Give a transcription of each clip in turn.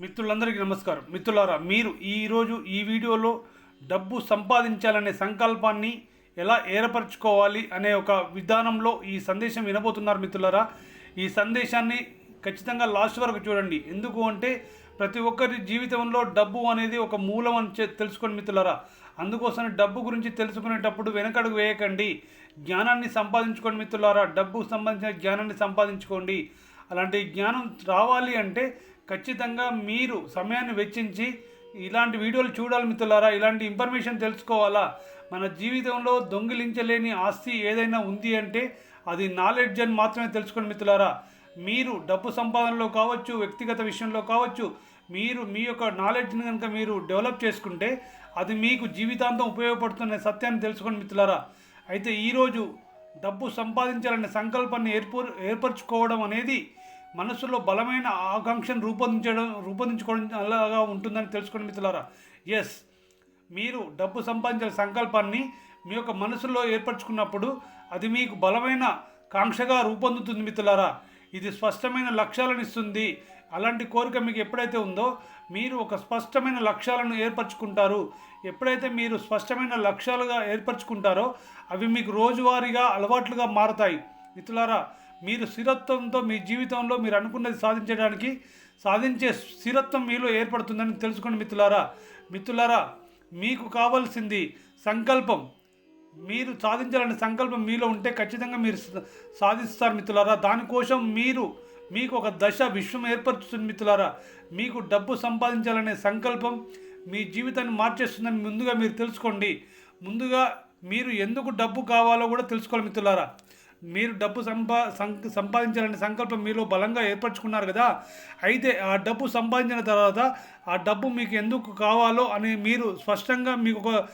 మిత్రులందరికీ నమస్కారం. మిత్రులారా మీరు ఈరోజు ఈ వీడియోలో డబ్బు సంపాదించాలనే సంకల్పాన్ని ఎలా ఏర్పరచుకోవాలి అనే ఒక విధానంలో ఈ సందేశం వినబోతున్నారు మిత్రులారా. ఈ సందేశాన్ని ఖచ్చితంగా లాస్ట్ వరకు చూడండి. ఎందుకు అంటే ప్రతి ఒక్కరి జీవితంలో డబ్బు అనేది ఒక మూలం అని తెలుసుకోండి మిత్రులారా. అందుకోసం డబ్బు గురించి తెలుసుకునేటప్పుడు వెనకడుగు వేయకండి. జ్ఞానాన్ని సంపాదించుకోండి మిత్రులారా. డబ్బు సంబంధించిన జ్ఞానాన్ని సంపాదించుకోండి. అలాంటి జ్ఞానం రావాలి అంటే ఖచ్చితంగా మీరు సమయాన్ని వెచ్చించి ఇలాంటి వీడియోలు చూడాలి మిత్రులారా ఇలాంటి ఇన్ఫర్మేషన్ తెలుసుకోవాలా? మన జీవితంలో దొంగిలించలేని ఆస్తి ఏదైనా ఉంది అంటే అది నాలెడ్జ్ అని మాత్రమే తెలుసుకోండి మిత్రులారా. మీరు డబ్బు సంపాదనలో కావచ్చు వ్యక్తిగత విషయంలో కావచ్చు మీరు మీ యొక్క నాలెడ్జ్ని కనుక మీరు డెవలప్ చేసుకుంటే అది మీకు జీవితాంతం ఉపయోగపడుతున్న సత్యాన్ని తెలుసుకోండి మిత్రులారా. అయితే ఈరోజు డబ్బు సంపాదించాలనే సంకల్పాన్ని ఏర్పరు ఏర్పరచుకోవడం అనేది మనసులో బలమైన ఆకాంక్షను రూపొందించడం రూపొందించుకోవడం అలాగా ఉంటుందని తెలుసుకోండి మిత్రులారా. ఎస్ మీరు డబ్బు సంపాదించిన సంకల్పాన్ని మీ యొక్క మనసులో ఏర్పరచుకున్నప్పుడు అది మీకు బలమైన కాంక్షగా రూపొందుతుంది మిత్రులారా. ఇది స్పష్టమైన లక్ష్యాలను ఇస్తుంది. అలాంటి కోరిక మీకు ఎప్పుడైతే ఉందో మీరు ఒక స్పష్టమైన లక్ష్యాలను ఏర్పరచుకుంటారు. ఎప్పుడైతే మీరు స్పష్టమైన లక్ష్యాలుగా ఏర్పరచుకుంటారో అవి మీకు రోజువారీగా అలవాట్లుగా మారతాయి. మిత్రులారా మీరు స్థిరత్వంతో మీ జీవితంలో మీరు అనుకున్నది సాధించడానికి సాధించే స్థిరత్వం మీలో ఏర్పడుతుందని తెలుసుకోండి మిత్రులారా. మిత్రులారా మీకు కావాల్సింది సంకల్పం. మీరు సాధించాలనే సంకల్పం మీలో ఉంటే ఖచ్చితంగా మీరు సాధిస్తారు మిత్రులారా. దానికోసం మీరు మీకు ఒక దశ విశ్వం ఏర్పరుస్తుంది మిత్రులారా. మీకు డబ్బు సంపాదించాలనే సంకల్పం మీ జీవితాన్ని మార్చేస్తుందని ముందుగా మీరు తెలుసుకోండి. ముందుగా మీరు ఎందుకు డబ్బు కావాలో కూడా తెలుసుకోవాలి మిత్రులారా. మీరు డబ్బు సంపా సం- సంపాదించాలనే సంకల్పం మీలో బలంగా ఏర్పరచుకున్నారు కదా? అయితే ఆ డబ్బు సంపాదించిన తర్వాత ఆ డబ్బు మీకు ఎందుకు కావాలో అని మీరు స్పష్టంగా మీకు ఒక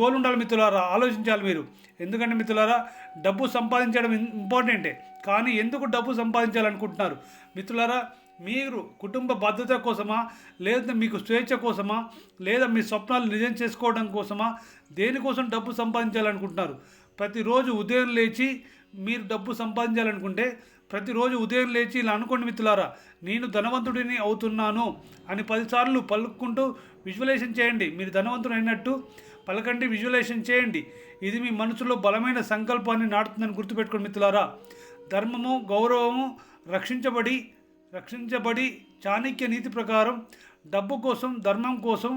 గోల్ ఉండాలి మిత్రులారా ఆలోచించాలి మీరు. ఎందుకంటే మిత్రులారా డబ్బు సంపాదించడం ఇంపార్టెంటే. కానీ ఎందుకు డబ్బు సంపాదించాలనుకుంటున్నారు? మిత్రులారా మీరు కుటుంబ భద్రత కోసమా లేదా మీకు స్వేచ్ఛ కోసమా లేదా మీ స్వప్నాలు నిజం చేసుకోవడం కోసమా దేనికోసం డబ్బు సంపాదించాలనుకుంటున్నారు? ప్రతిరోజు ఉదయం లేచి మీరు డబ్బు సంపాదించాలనుకుంటే ప్రతిరోజు ఉదయం లేచి ఇలా అనుకోండి మిత్రులారా నేను ధనవంతుడిని అవుతున్నాను అని పదిసార్లు పలుకుంటూ విజువలైజేషన్ చేయండి. మీరు ధనవంతుడు అయినట్టు పలకండి విజువలైజేషన్ చేయండి. ఇది మీ మనసులో బలమైన సంకల్పాన్ని నాటుతుందని గుర్తుపెట్టుకోండి మిత్రులారా. ధర్మము గౌరవము రక్షించబడి రక్షించబడి చాణక్య నీతి ప్రకారం డబ్బు కోసం ధర్మం కోసం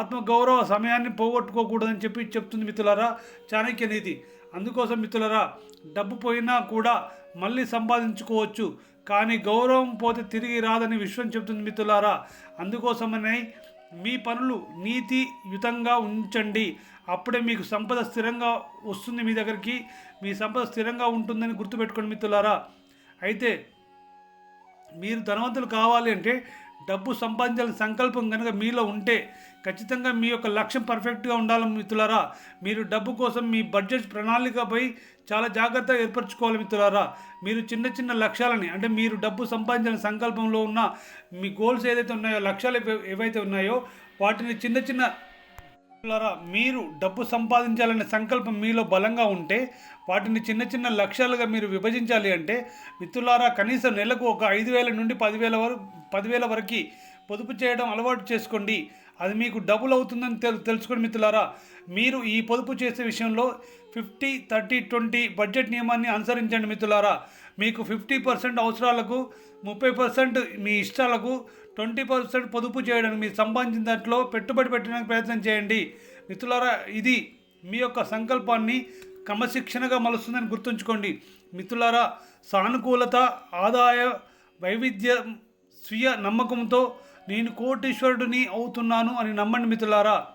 ఆత్మగౌరవ సమయాన్ని పోగొట్టుకోకూడదని చెప్పి చెప్తుంది మిత్రులారా చాణక్య నీతి. అందుకోసం మిత్రులరా డబ్బు పోయినా కూడా మళ్ళీ సంపాదించుకోవచ్చు కానీ గౌరవం పోతే తిరిగి రాదని విశ్వం చెబుతుంది మిత్రులారా. అందుకోసమనే మీ పనులు నీతియుతంగా ఉంచండి. అప్పుడే మీకు సంపద స్థిరంగా వస్తుంది మీ దగ్గరికి. మీ సంపద స్థిరంగా ఉంటుందని గుర్తుపెట్టుకోండి మిత్రులారా. అయితే మీరు ధనవంతులు కావాలి అంటే డబ్బు సంపాదించాలని సంకల్పం కనుక మీలో ఉంటే ఖచ్చితంగా మీ యొక్క లక్ష్యం పర్ఫెక్ట్గా ఉండాలి మిత్రులారా. మీరు డబ్బు కోసం మీ బడ్జెట్ ప్రణాళికపై చాలా జాగ్రత్తగా ఏర్పరచుకోవాలి మిత్రులారా. మీరు చిన్న చిన్న లక్ష్యాలని అంటే మీరు డబ్బు సంపాదించాలని సంకల్పంలో ఉన్న మీ గోల్స్ ఏదైతే ఉన్నాయో లక్ష్యాలు ఏవైతే ఉన్నాయో వాటిని చిన్న చిన్న మీరు డబ్బు సంపాదించాలనే సంకల్పం మీలో బలంగా ఉంటే వాటిని చిన్న చిన్న లక్ష్యాలుగా మీరు విభజించాలి అంటే మిత్రులారా కనీసం నెలకు ఒక ఐదు వేల నుండి పదివేల వరకు పదివేల వరకు పొదుపు చేయడం అలవాటు చేసుకోండి. అది మీకు డబుల్ అవుతుందని తెలు తెలుసుకోండి మిత్రులారా. మీరు ఈ పొదుపు చేసే విషయంలో ఫిఫ్టీ థర్టీ ట్వంటీ బడ్జెట్ నియమాన్ని అనుసరించండి మిత్రులారా. మీకు ఫిఫ్టీ పర్సెంట్ అవసరాలకు ముప్పై పర్సెంట్ మీ ఇష్టాలకు ట్వంటీ పర్సెంట్ పొదుపు చేయడానికి మీరు సంపాదించిన దాంట్లో పెట్టుబడి పెట్టడానికి ప్రయత్నం చేయండి. మిత్రులారా ఇది మీ యొక్క సంకల్పాన్ని క్రమశిక్షణగా మలుస్తుందని గుర్తుంచుకోండి. మిత్రులారా సానుకూలత ఆదాయ వైవిధ్యం స్వీయ నమ్మకంతో నేను కోటీశ్వరుడిని అవుతున్నాను అని నమ్మండి మిత్రులారా.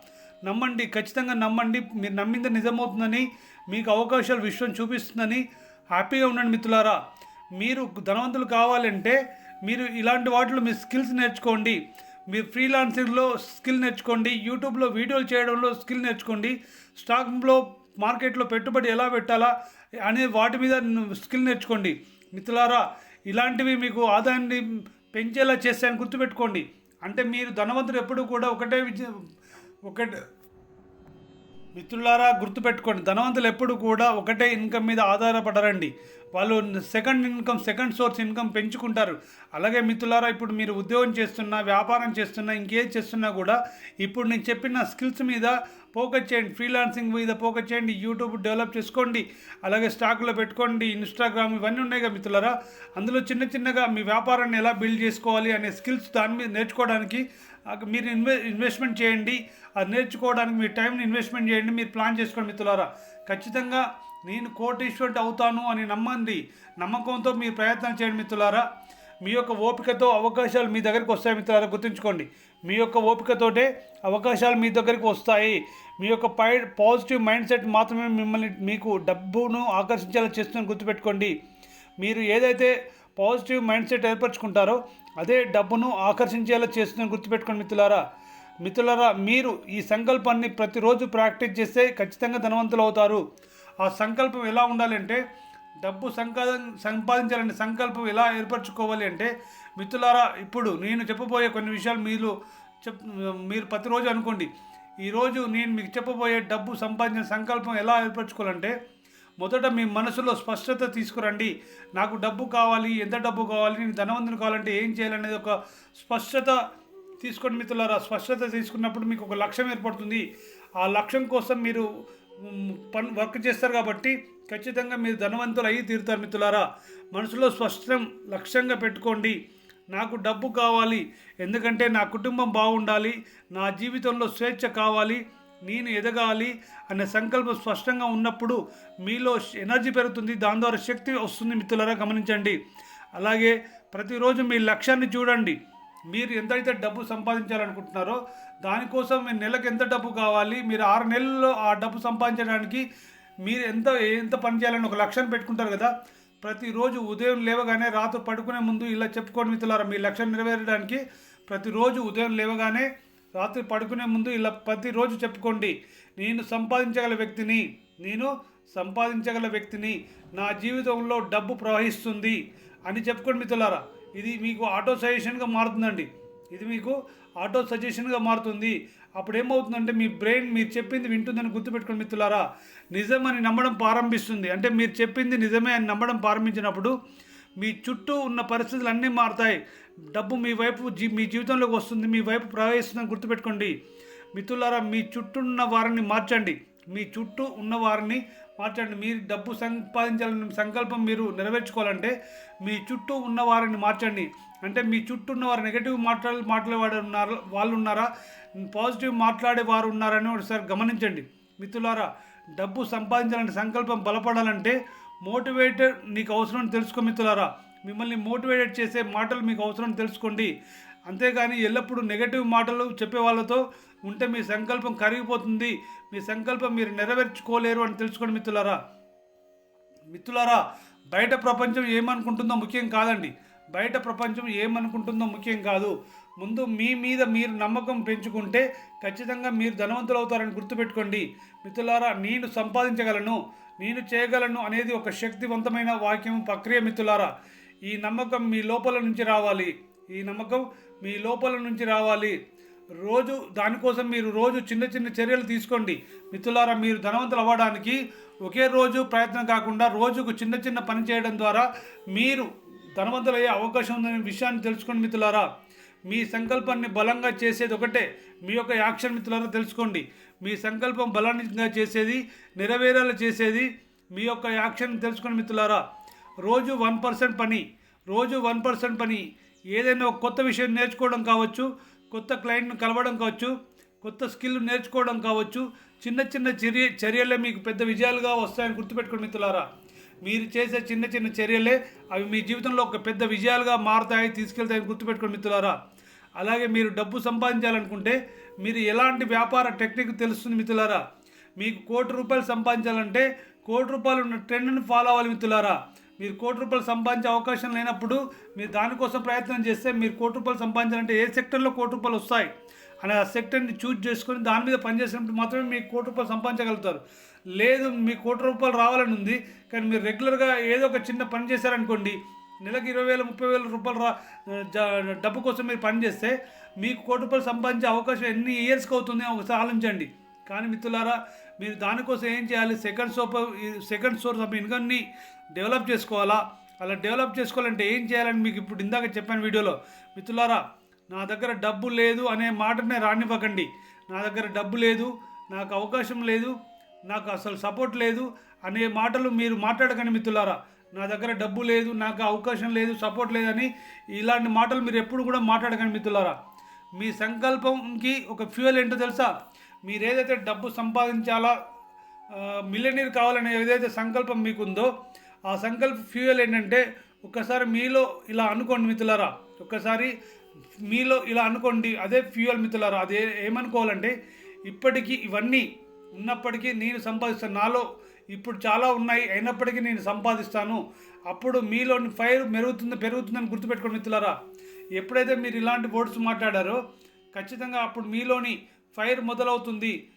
నమ్మండి ఖచ్చితంగా నమ్మండి. మీరు నమ్మింది నిజమవుతుందని మీకు అవకాశాలు విశ్వం చూపిస్తుందని హ్యాపీగా ఉండండి మిత్రులారా. మీరు ధనవంతులు కావాలంటే మీరు ఇలాంటి వాటిలో మీ స్కిల్స్ నేర్చుకోండి. మీరు ఫ్రీలాన్సింగ్లో స్కిల్ నేర్చుకోండి. యూట్యూబ్లో వీడియోలు చేయడంలో స్కిల్ నేర్చుకోండి. స్టాక్లో మార్కెట్లో పెట్టుబడి ఎలా పెట్టాలా అనే వాటి మీద స్కిల్ నేర్చుకోండి. మిత్రులారా ఇలాంటివి మీకు ఆదాయాన్ని పెంచేలా చేస్తాయని గుర్తుపెట్టుకోండి. అంటే మీరు ధనవంతుడు ఎప్పుడు కూడా ఒకటే విజ ఒకటే మిత్రులారా గుర్తుపెట్టుకోండి ధనవంతులు ఎప్పుడు కూడా ఒకటే ఇన్కమ్ మీద ఆధారపడరండి. వాళ్ళు second income second source income పెంచుకుంటారు. అలాగే మిత్రులారా ఇప్పుడు మీరు ఉద్యోగం చేస్తున్నా వ్యాపారం చేస్తున్నా ఇంకేం చేస్తున్నా కూడా ఇప్పుడు నేను చెప్పిన స్కిల్స్ మీద ఫోకస్ చేయండి. ఫ్రీలాన్సింగ్ మీద ఫోకస్ చేయండి. యూట్యూబ్ డెవలప్ చేసుకోండి. అలాగే స్టాక్లో పెట్టుకోండి. ఇన్స్టాగ్రామ్ ఇవన్నీ ఉన్నాయి కదా మిత్రులారా. అందులో చిన్న చిన్నగా మీ వ్యాపారాన్ని ఎలా బిల్డ్ చేసుకోవాలి అనే స్కిల్స్ దాని మీద నేర్చుకోవడానికి మీరు ఇన్వె ఇన్వెస్ట్మెంట్ చేయండి. అది నేర్చుకోవడానికి మీ టైంని ఇన్వెస్ట్మెంట్ చేయండి. మీరు ప్లాన్ చేసుకోండి మిత్రులారా. ఖచ్చితంగా నేను కోటీశ్వరుడు అవుతాను అని నమ్మండి నమ్మకంతో మీరు ప్రయత్నం చేయండి మిత్రులారా. మీ యొక్క ఓపికతో అవకాశాలు మీ దగ్గరికి వస్తాయి మిత్రులారా గుర్తుంచుకోండి. మీ యొక్క ఓపికతోటే అవకాశాలు మీ దగ్గరికి వస్తాయి. మీ యొక్క పై పాజిటివ్ మైండ్ సెట్ మాత్రమే మిమ్మల్ని మీకు డబ్బును ఆకర్షించేలా చేస్తుందని గుర్తుపెట్టుకోండి. మీరు ఏదైతే పాజిటివ్ మైండ్ సెట్ ఏర్పరచుకుంటారో అదే డబ్బును ఆకర్షించేలా చేస్తుందని గుర్తుపెట్టుకోండి మిత్రులారా. మిత్రులారా మీరు ఈ సంకల్పాన్ని ప్రతిరోజు ప్రాక్టీస్ చేస్తే ఖచ్చితంగా ధనవంతులు అవుతారు. ఆ సంకల్పం ఎలా ఉండాలంటే డబ్బు సంకా సంపాదించాలనే సంకల్పం ఎలా ఏర్పరచుకోవాలి అంటే మిత్రులారా ఇప్పుడు నేను చెప్పబోయే కొన్ని విషయాలు మీరు చెప్ మీరు ప్రతిరోజు అనుకోండి. ఈరోజు నేను మీకు చెప్పబోయే డబ్బు సంపాదించిన సంకల్పం ఎలా ఏర్పరచుకోవాలంటే మొదట మీ మనసులో స్పష్టత తీసుకురండి. నాకు డబ్బు కావాలి ఎంత డబ్బు కావాలి నేను ధనవంతుని కావాలంటే ఏం చేయాలనేది ఒక స్పష్టత తీసుకోండి మిత్రులారా. స్పష్టత తీసుకున్నప్పుడు మీకు ఒక లక్ష్యం ఏర్పడుతుంది. ఆ లక్ష్యం కోసం మీరు పని వర్క్ చేస్తారు కాబట్టి ఖచ్చితంగా మీరు ధనవంతులు అయ్యి తీరుతారు మిత్రులారా. మనసులో స్పష్టం లక్ష్యంగా పెట్టుకోండి. నాకు డబ్బు కావాలి ఎందుకంటే నా కుటుంబం బాగుండాలి నా జీవితంలో స్వేచ్ఛ కావాలి నేను ఎదగాలి అనే సంకల్పం స్పష్టంగా ఉన్నప్పుడు మీలో ఎనర్జీ పెరుగుతుంది దాని ద్వారా శక్తి వస్తుంది మిత్రులారా గమనించండి. అలాగే ప్రతిరోజు మీ లక్ష్యాన్ని చూడండి. మీరు ఎంతైతే డబ్బు సంపాదించాలనుకుంటున్నారో దానికోసం మీ నెలకు ఎంత డబ్బు కావాలి మీరు ఆరు నెలల్లో ఆ డబ్బు సంపాదించడానికి మీరు ఎంత ఎంత పని చేయాలని ఒక లక్ష్యం పెట్టుకుంటారు కదా? ప్రతిరోజు ఉదయం లేవగానే రాత్రి పడుకునే ముందు ఇలా చెప్పుకోండి మిత్రులారా మీ లక్ష్యం నెరవేరడానికి ప్రతిరోజు ఉదయం లేవగానే రాత్రి పడుకునే ముందు ఇలా ప్రతిరోజు చెప్పుకోండి. నేను సంపాదించగల వ్యక్తిని నేను సంపాదించగల వ్యక్తిని నా జీవితంలో డబ్బు ప్రవహిస్తుంది అని చెప్పుకోండి మిత్రులారా. ఇది మీకు ఆటో సజెషన్గా మారుతుందండి. ఇది మీకు ఆటో సజెషన్గా మారుతుంది. అప్పుడు ఏమవుతుందంటే మీ బ్రెయిన్ మీరు చెప్పింది వింటుందని గుర్తుపెట్టుకోండి మిత్రులారా. నిజమని నమ్మడం ప్రారంభిస్తుంది. అంటే మీరు చెప్పింది నిజమే అని నమ్మడం ప్రారంభించినప్పుడు మీ చుట్టూ ఉన్న పరిస్థితులు అన్నీ మారుతాయి. డబ్బు మీ వైపు జీ మీ జీవితంలోకి వస్తుంది మీ వైపు ప్రవేశిస్తుందని గుర్తుపెట్టుకోండి. మిత్రులారా మీ చుట్టూ ఉన్న వారిని మార్చండి. మీ చుట్టూ ఉన్న వారిని మార్చండి మీరు డబ్బు సంపాదించాలని సంకల్పం మీరు నెరవేర్చుకోవాలంటే మీ చుట్టూ ఉన్న వారిని మార్చండి. అంటే మీ చుట్టూ ఉన్నవారు నెగిటివ్ మాట్లాడే మాట్లాడే ఉన్నారు వాళ్ళు ఉన్నారా? పాజిటివ్ మాట్లాడే వారు ఉన్నారని ఒకసారి గమనించండి. మిత్రులారా డబ్బు సంపాదించాలని సంకల్పం బలపడాలంటే మోటివేటెడ్ నీకు అవసరం తెలుసుకో మిత్రులారా. మిమ్మల్ని మోటివేటెడ్ చేసే మాటలు మీకు అవసరం తెలుసుకోండి. అంతేగాని ఎల్లప్పుడూ నెగటివ్ మాటలు చెప్పే వాళ్ళతో ఉంటే మీ సంకల్పం కరిగిపోతుంది. మీ సంకల్పం మీరు నెరవేర్చుకోలేరు అని తెలుసుకోండి మిత్రులారా. మిత్రులారా బయట ప్రపంచం ఏమనుకుంటుందో ముఖ్యం కాదండి. బయట ప్రపంచం ఏమనుకుంటుందో ముఖ్యం కాదు. ముందు మీ మీద మీరు నమ్మకం పెంచుకుంటే ఖచ్చితంగా మీరు ధనవంతులు అవుతారని గుర్తుపెట్టుకోండి. మిత్రులారా నేను సంపాదించగలను నేను చేయగలను అనేది ఒక శక్తివంతమైన వాక్యం ప్రక్రియ మిత్రులారా. ఈ నమ్మకం మీ లోపల నుంచి రావాలి. ఈ నమ్మకం మీ లోపల నుంచి రావాలి. రోజు దానికోసం మీరు రోజు చిన్న చిన్న చర్యలు తీసుకోండి. మిత్రులారా మీరు ధనవంతులు అవ్వడానికి ఒకే రోజు ప్రయత్నం కాకుండా రోజుకు చిన్న చిన్న పని చేయడం ద్వారా మీరు ధనవంతులు అయ్యే అవకాశం ఉందనే విషయాన్ని తెలుసుకోండి మిత్రులారా. మీ సంకల్పాన్ని బలంగా చేసేది ఒకటే. మీ యొక్క యాక్షన్ మిత్రులారా తెలుసుకోండి. మీ సంకల్పం బలంగా చేసేది నెరవేరేలా చేసేది మీ యొక్క యాక్షన్ తెలుసుకోండి మిత్రులారా. రోజు వన్ పర్సెంట్ పని రోజు వన్ పర్సెంట్ పని ఏదైనా ఒక కొత్త విషయం నేర్చుకోవడం కావచ్చు కొత్త క్లయింట్ను కలవడం కావచ్చు కొత్త స్కిల్ నేర్చుకోవడం కావచ్చు చిన్న చిన్న చర్య చర్యలే మీకు పెద్ద విజయాలుగా వస్తాయని గుర్తుపెట్టుకోండి మిత్రులారా. మీరు చేసే చిన్న చిన్న చర్యలే అవి మీ జీవితంలో ఒక పెద్ద విజయాలుగా మారుతాయి తీసుకెళ్తాయని గుర్తుపెట్టుకోండి మిత్రులారా. అలాగే మీరు డబ్బు సంపాదించాలనుకుంటే మీరు ఎలాంటి వ్యాపార టెక్నిక్ తెలుస్తుంది మిత్రులారా? మీకు కోటి రూపాయలు సంపాదించాలంటే కోటి రూపాయలు ఉన్న ట్రెండ్ని ఫాలో అవ్వాలి మిత్రులారా. మీరు కోటి రూపాయలు సంపాదించే అవకాశం లేనప్పుడు మీరు దానికోసం ప్రయత్నం చేస్తే మీరు కోటి రూపాయలు సంపాదించాలంటే ఏ సెక్టర్లో కోటి రూపాయలు వస్తాయి? అనే ఆ సెక్టర్ని చూజ్ చేసుకొని దాని మీద పనిచేసినప్పుడు మాత్రమే మీకు కోటి రూపాయలు సంపాదించగలుగుతారు. లేదు మీ కోటి రూపాయలు రావాలని ఉంది కానీ మీరు రెగ్యులర్గా ఏదో ఒక చిన్న పని చేశారనుకోండి నెలకు ఇరవై వేల ముప్పై వేల రూపాయలు రా డబ్బు కోసం మీరు పని చేస్తే మీకు కోటి రూపాయలు సంపాదించే అవకాశం ఎన్ని ఇయర్స్కి అవుతుంది ఒకసారి ఆలోచించండి. కానీ మిత్రులారా మీరు దానికోసం ఏం చేయాలి? Second soap second source of ఇన్కమ్ని develop చేసుకోవాలా? అలా డెవలప్ చేసుకోవాలంటే ఏం చేయాలని మీకు ఇప్పుడు ఇందాక చెప్పాను వీడియోలో. మిత్రులారా నా దగ్గర డబ్బు లేదు అనే మాటనే రానివ్వకండి. నా దగ్గర డబ్బు లేదు నాకు అవకాశం లేదు నాకు అసలు సపోర్ట్ లేదు అనే మాటలు మీరు మాట్లాడకండి మిత్రులారా. నా దగ్గర డబ్బు లేదు నాకు అవకాశం లేదు సపోర్ట్ లేదని ఇలాంటి మాటలు మీరు ఎప్పుడు కూడా మాట్లాడకండి మిత్రులారా. మీ సంకల్పంకి ఒక ఫ్యూయల్ ఏంటో తెలుసా? మీరు ఏదైతే డబ్బు సంపాదించాలా మిలినీర్ కావాలనే ఏదైతే సంకల్పం మీకుందో ఆ సంకల్ప ఫ్యూయల్ ఏంటంటే ఒక్కసారి మీలో ఇలా అనుకోండి మిత్రులారా ఒక్కసారి మీలో ఇలా అనుకోండి అదే ఫ్యూయల్ మిత్రులారా అదే ఏమనుకోవాలంటే ఇప్పటికీ ఇవన్నీ ఉన్నప్పటికీ నేను సంపాదిస్తాను నాలో ఇప్పుడు చాలా ఉన్నాయి అయినప్పటికీ నేను సంపాదిస్తాను అప్పుడు మీలోని ఫైర్ మెరుగుతుంది పెరుగుతుందని గుర్తుపెట్టుకోండి మిత్రులారా. ఎప్పుడైతే మీరు ఇలాంటి వర్డ్స్ మాట్లాడారో ఖచ్చితంగా అప్పుడు మీలోని ఫైర్ మొదలవుతుంది.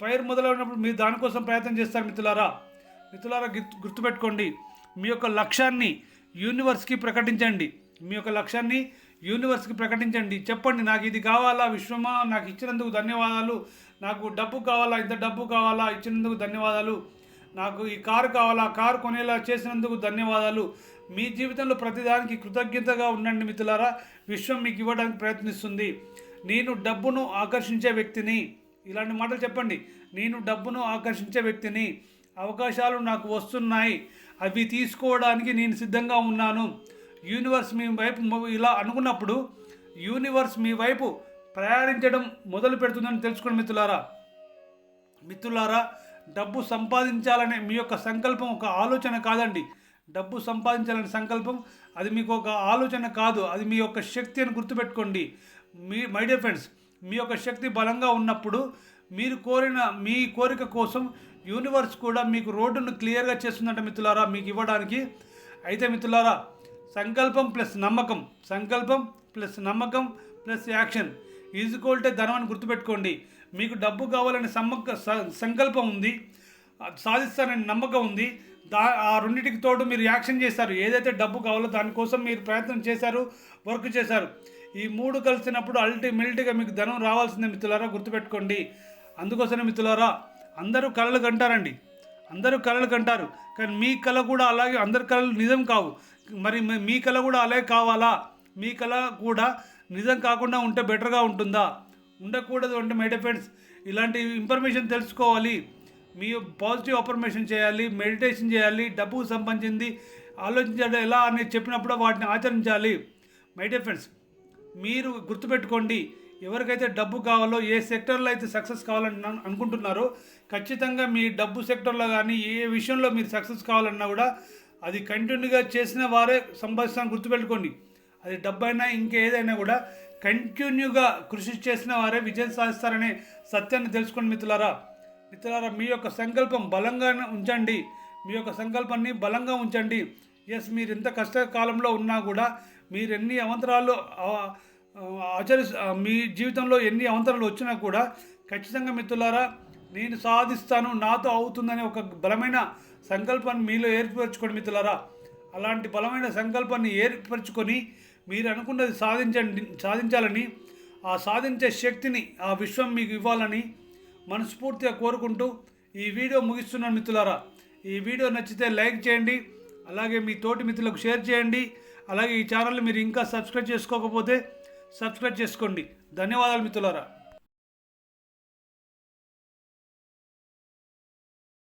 ఫైర్ మొదలైనప్పుడు మీరు దానికోసం ప్రయత్నం చేస్తారు మిత్రులారా. మిత్రులారా గుర్తుపెట్టుకోండి. మీ యొక్క లక్ష్యాన్ని యూనివర్స్కి ప్రకటించండి. మీ యొక్క లక్ష్యాన్ని యూనివర్స్కి ప్రకటించండి. చెప్పండి నాకు ఇది కావాలా? విశ్వమా నాకు ఇచ్చినందుకు ధన్యవాదాలు. నాకు డబ్బు కావాలా? ఇంత డబ్బు కావాలా? ఇచ్చినందుకు ధన్యవాదాలు. నాకు ఈ కారు కావాలా? కారు కొనేలా చేసినందుకు ధన్యవాదాలు. మీ జీవితంలో ప్రతిదానికి కృతజ్ఞతగా ఉండండి మిత్రులారా. విశ్వం మీకు ఇవ్వడానికి ప్రయత్నిస్తుంది. నేను డబ్బును ఆకర్షించే వ్యక్తిని. ఇలాంటి మాటలు చెప్పండి. నేను డబ్బును ఆకర్షించే వ్యక్తిని. అవకాశాలు నాకు వస్తున్నాయి. అవి తీసుకోవడానికి నేను సిద్ధంగా ఉన్నాను. యూనివర్స్ మీ వైపు ఇలా అనుకున్నప్పుడు యూనివర్స్ మీ వైపు ప్రయాణించడం మొదలు పెడుతుందని తెలుసుకోండి మిత్రులారా. మిత్రులారా డబ్బు సంపాదించాలనే మీ యొక్క సంకల్పం ఒక ఆలోచన కాదండి. డబ్బు సంపాదించాలనే సంకల్పం అది మీకు ఒక ఆలోచన కాదు. అది మీ యొక్క శక్తి అని గుర్తుపెట్టుకోండి. మీ మై డియర్ ఫ్రెండ్స్ మీ యొక్క శక్తి బలంగా ఉన్నప్పుడు మీరు కోరిన మీ కోరిక కోసం యూనివర్స్ కూడా మీకు రోడ్డును క్లియర్గా చేస్తుందంట మిత్రులారా మీకు ఇవ్వడానికి. అయితే మిత్రులారా సంకల్పం ప్లస్ నమ్మకం సంకల్పం ప్లస్ నమ్మకం ప్లస్ యాక్షన్ ఈజ్కోల్టే ధనం అని గుర్తుపెట్టుకోండి. మీకు డబ్బు కావాలనే సమ్మక సంకల్పం ఉంది సాధిస్తానని నమ్మకం ఉంది. దా ఆ రెండింటికి తోడు మీరు యాక్షన్ చేశారు. ఏదైతే డబ్బు కావాలో దానికోసం మీరు ప్రయత్నం చేశారు వర్క్ చేశారు. ఈ మూడు కలిసినప్పుడు అల్టిమేట్గా మీకు ధనం రావాల్సిందే మిత్రులారా గుర్తుపెట్టుకోండి. అందుకోసమే మిత్రులారా అందరూ కళలు కంటారండి. అందరూ కళలు కంటారు. కానీ మీ కళ కూడా అలాగే అందరి కళలు నిజం కావు. మరి మీ- కళ కూడా అలాగే కావాలా? మీ కళ కూడా నిజం కాకుండా ఉంటే బెటర్గా ఉంటుందా? ఉండకూడదు అంటే మై ఫ్రెండ్స్ ఇలాంటి ఇన్ఫర్మేషన్ తెలుసుకోవాలి. మీ పాజిటివ్ అఫర్మేషన్ చేయాలి మెడిటేషన్ చేయాలి డబ్బు సంబంధించింది ఆలోచించడం ఎలా అని చెప్పినప్పుడు వాటిని ఆచరించాలి. మై ఫ్రెండ్స్ మీరు గుర్తుపెట్టుకోండి ఎవరికైతే డబ్బు కావాలో ఏ సెక్టర్లో అయితే సక్సెస్ కావాలని అనుకుంటున్నారో ఖచ్చితంగా మీ డబ్బు సెక్టర్లో కానీ ఏ విషయంలో మీరు సక్సెస్ కావాలన్నా కూడా అది కంటిన్యూగా చేసిన వారే సంపాదిస్తాను గుర్తుపెట్టుకోండి. అది డబ్బు అయినా ఇంకేదైనా కూడా కంటిన్యూగా కృషి చేసిన వారే విజయం సాధిస్తారనే సత్యాన్ని తెలుసుకోండి మిత్రులారా మిత్రులారా మీ యొక్క సంకల్పం బలంగా ఉంచండి. మీ యొక్క సంకల్పాన్ని బలంగా ఉంచండి. ఎస్ మీరు ఎంత కష్టకాలంలో ఉన్నా కూడా మీరు ఎన్ని అవంతరాలు ఆచరి మీ జీవితంలో ఎన్ని అవంతరాలు వచ్చినా కూడా ఖచ్చితంగా మిత్రులారా నేను సాధిస్తాను నాతో అవుతుందనే ఒక బలమైన సంకల్పాన్ని మీలో ఏర్పరచుకోండి మిత్రులారా. అలాంటి బలమైన సంకల్పాన్ని ఏర్పరచుకొని మీరు అనుకున్నది సాధించండి సాధించాలని ఆ సాధించే శక్తిని ఆ విశ్వం మీకు ఇవ్వాలని మనస్ఫూర్తిగా కోరుకుంటూ ఈ వీడియో ముగిస్తున్నాను మిత్రులారా. ఈ వీడియో నచ్చితే లైక్ చేయండి అలాగే మీ తోటి మిత్రులకు షేర్ చేయండి. అలాగే ఈ ఛానల్ని మీరు ఇంకా సబ్స్క్రైబ్ చేసుకోకపోతే సబ్స్క్రైబ్ చేసుకోండి. ధన్యవాదాలు మిత్రులారా.